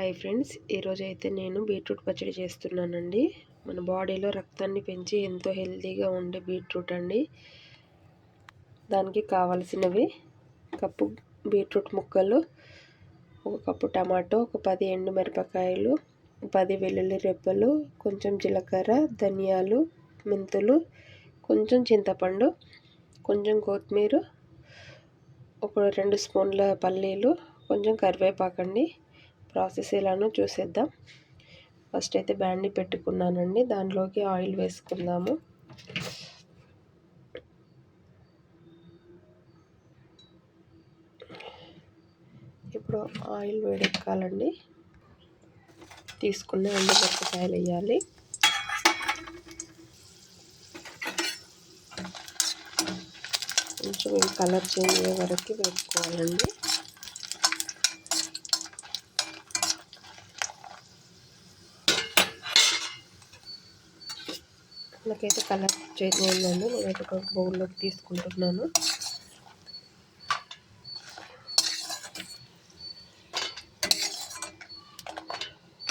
Hi friends ఈరోజు అయితే నేను బీట్రూట్ పచ్చడి చేస్తున్నానండి. మన బాడీలో రక్తాన్ని పెంచి ఎంతో హెల్తీగా ఉండే బీట్రూట్ అండి. దానికి కావలసినవి కప్పు బీట్రూట్ ముక్కలు ఒక కప్పు టమాటో ఒక పది ఎండు మిరపకాయలు పది వెల్లుల్లి రెబ్బలు కొంచెం జీలకర్ర ధనియాలు మెంతులు కొంచెం చింతపండు కొంచెం కొత్తిమీర ఒక రెండు స్పూన్ల పల్లీలు కొంచెం కరివేపాకండి. ప్రాసెస్ ఎలానో చూసేద్దాం. ఫస్ట్ అయితే బ్యాండ్ని పెట్టుకున్నానండి. దానిలోకి ఆయిల్ వేసుకుందాము. ఇప్పుడు ఆయిల్ వేడెక్కాలండి. తీసుకున్న ఎండుమిరపకాయలు వేయాలి. కొంచెం కలర్ చేంజ్ అయ్యే వరకు వేసుకోవాలండి నాకైతే కలర్ చేంజ్ అయిందండి నేనైతే ఒక బౌల్లోకి తీసుకుంటున్నాను.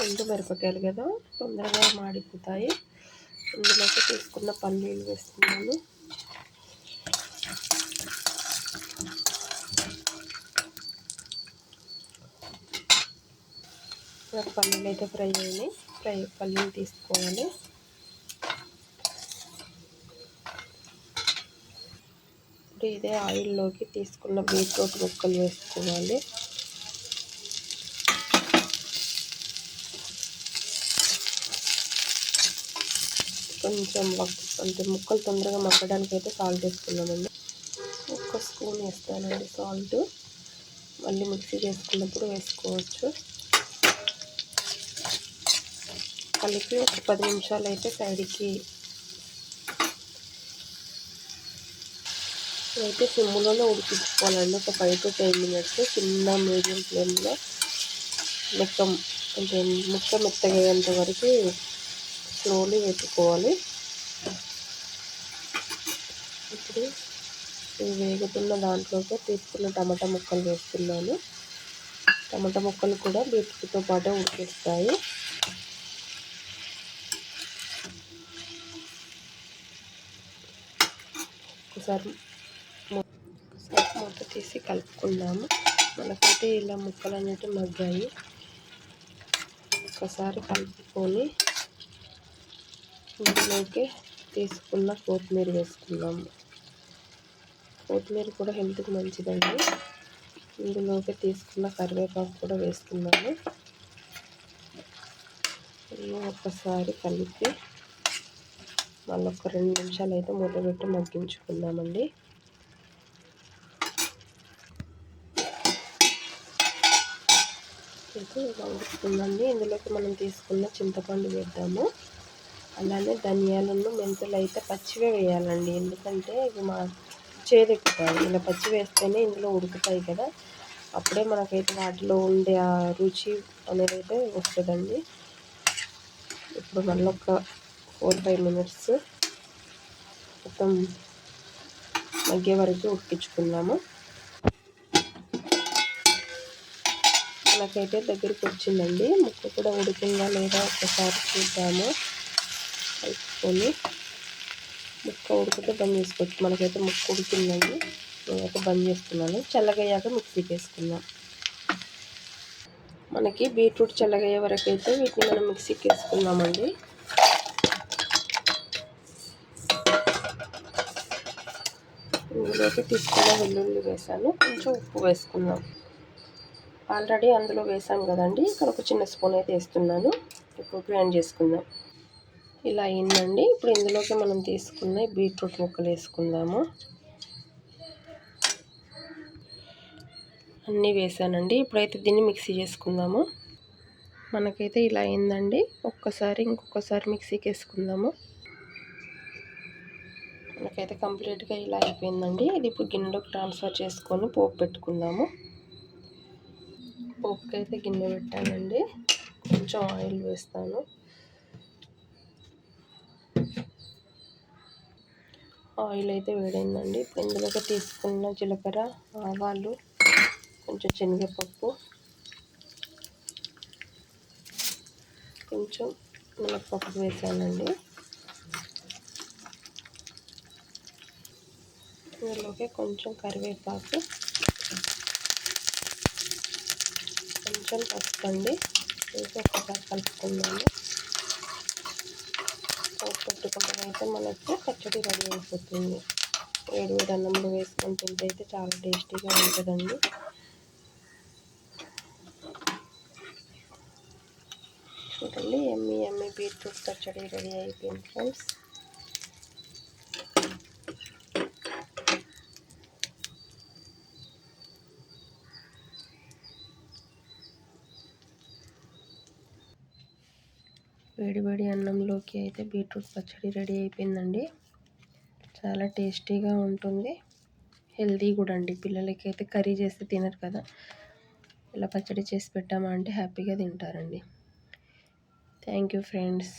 ఎండు మిరపకాయలు కదా తొందరగా మాడిపోతాయి. ఇందులోకి తీసుకున్న పల్లీలు వేస్తున్నాను. పల్లీలు అయితే ఫ్రై అయినాయి. ఫ్రై పల్లీలు తీసుకోవాలి. ఇప్పుడు ఇదే ఆయిల్లోకి తీసుకున్న బీట్రూట్ ముక్కలు వేసుకోవాలి. కొంచెం అంటే ముక్కలు తొందరగా మగ్గడానికి అయితే సాల్ట్ వేసుకున్నామండి. ఒక్క స్పూన్ వేస్తానండి సాల్ట్ మళ్ళీ మిక్సీ చేసుకున్నప్పుడు వేసుకోవచ్చు. కలిపి ఒక పది నిమిషాలు అయితే సైడ్కి అయితే సిమ్లోనే ఉడికించుకోవాలండి. ఒక ఫైవ్ టు టెన్ మినిట్స్ చిన్న మీడియం ఫ్లేమ్లో మొక్క అంటే ముక్క మెత్తగయ్యేంత వరకు స్లోలీ పెట్టుకోవాలి ఇప్పుడు ఈ వేగుతున్న దాంట్లోకి తీసుకున్న టమాటా ముక్కలు వేస్తున్నాను. టమాటా ముక్కలు కూడా బీట్రూట్తో పాటు ఉడికిస్తాయి. ఒకసారి మూత తీసి కలుపుకుందాము. మనకైతే ఇలా ముక్కలు అనేవి మగ్గాయి. ఒకసారి కలుపుకొని ఇందులోకి తీసుకున్న కొత్తిమీర వేసుకుందాము. కొత్తిమీర కూడా హెల్త్కి మంచిదండి. ఇందులోకి తీసుకున్న కరివేపాకు కూడా వేసుకున్నాము ఒకసారి కలిపి మళ్ళీ ఒక రెండు నిమిషాలు అయితే మూత పెట్టి మగ్గించుకుందామండి. అయితే ఉడుకుతుందండి ఇందులోకి మనం తీసుకున్న చింతపండు వేద్దాము. అలానే ధనియాలను మెంతులు అయితే పచ్చివే వేయాలండి. ఎందుకంటే ఇవి మా చేదెక్కుతాయి. ఇలా పచ్చి వేస్తేనే ఇందులో ఉడుకుతాయి కదా. అప్పుడే మనకైతే వాటిలో ఉండే ఆ రుచి అనేది అయితే వస్తుందండి. ఇప్పుడు మళ్ళీ ఒక ఫోర్ ఫైవ్ మినిట్స్ మొత్తం మగ్గే వరకు ఉడికించుకుందాము. నాకైతే దగ్గరికి వచ్చిందండి. ముక్క కూడా ఉడికిందా లేదా ఒకసారి చూద్దాము. కలుపుకొని ముక్క ఉడికితే బంద్ చేసుకోవచ్చు. మనకైతే ముక్క ఉడికిందండి. నేనైతే బంద్ చేస్తున్నాను. చల్లగయ్యాక మిక్సీకి వేసుకుందాం. మనకి బీట్రూట్ చల్లగయ్యే వరకు అయితే వీటిని మనం మిక్సీకి వేసుకుందామండి. ఇందులోకి తీసుకున్న వెల్లుల్లి వేసాను. కొంచెం ఉప్పు వేసుకుందాం. ఆల్రెడీ అందులో వేసాం కదండి. ఇక్కడ ఒక చిన్న స్పూన్ అయితే వేస్తున్నాను. ఇప్పుడు గ్రైండ్ చేసుకుందాం. ఇలా అయిందండి. ఇప్పుడు ఇందులోకి మనం తీసుకున్న బీట్రూట్ ముక్కలు వేసుకుందాము. అన్నీ వేసానండి. ఇప్పుడైతే దీన్ని మిక్సీ చేసుకుందాము. మనకైతే ఇలా అయిందండి. ఒక్కసారి ఇంకొకసారి మిక్సీకి వేసుకుందాము. మనకైతే కంప్లీట్గా ఇలా అయిపోయిందండి. ఇది ఇప్పుడు గిన్నెలోకి ట్రాన్స్ఫర్ చేసుకొని పోపు పెట్టుకుందాము. పోపుకి అయితే గిన్నె పెట్టానండి. కొంచెం ఆయిల్ వేస్తాను. ఆయిల్ అయితే వేడైందండి. ఇప్పుడు ఇందులోకి తీసుకున్న జీలకర్ర ఆవాలు కొంచెం శనగపప్పు కొంచెం మినప్పప్పు వేసానండి. ఇందులోకి కొంచెం కరివేపాకు కొంచెం పసుపు అండి వేసి ఒకసారి కలుపుకుందాము. పెట్టుకుంటే. అయితే మనకి పచ్చడి రెడీ అయిపోతుంది. వేడి వేడి అన్నంలో వేసుకొని తింటే అయితే చాలా టేస్టీగా ఉంటుందండి. చూడండి ఎమ్మి ఎమ్మి బీట్రూట్ పచ్చడి రెడీ అయిపోయింది ఫ్రెండ్స్. వేడి వేడి అన్నంలోకి అయితే బీట్రూట్ పచ్చడి రెడీ అయిపోయిందండి. చాలా టేస్టీగా ఉంటుంది. హెల్తీ కూడా అండి. పిల్లలకి అయితే కర్రీ చేస్తే తినరు కదా. ఇలా పచ్చడి చేసి పెట్టామా అంటే హ్యాపీగా తింటారండి. Thank you friends.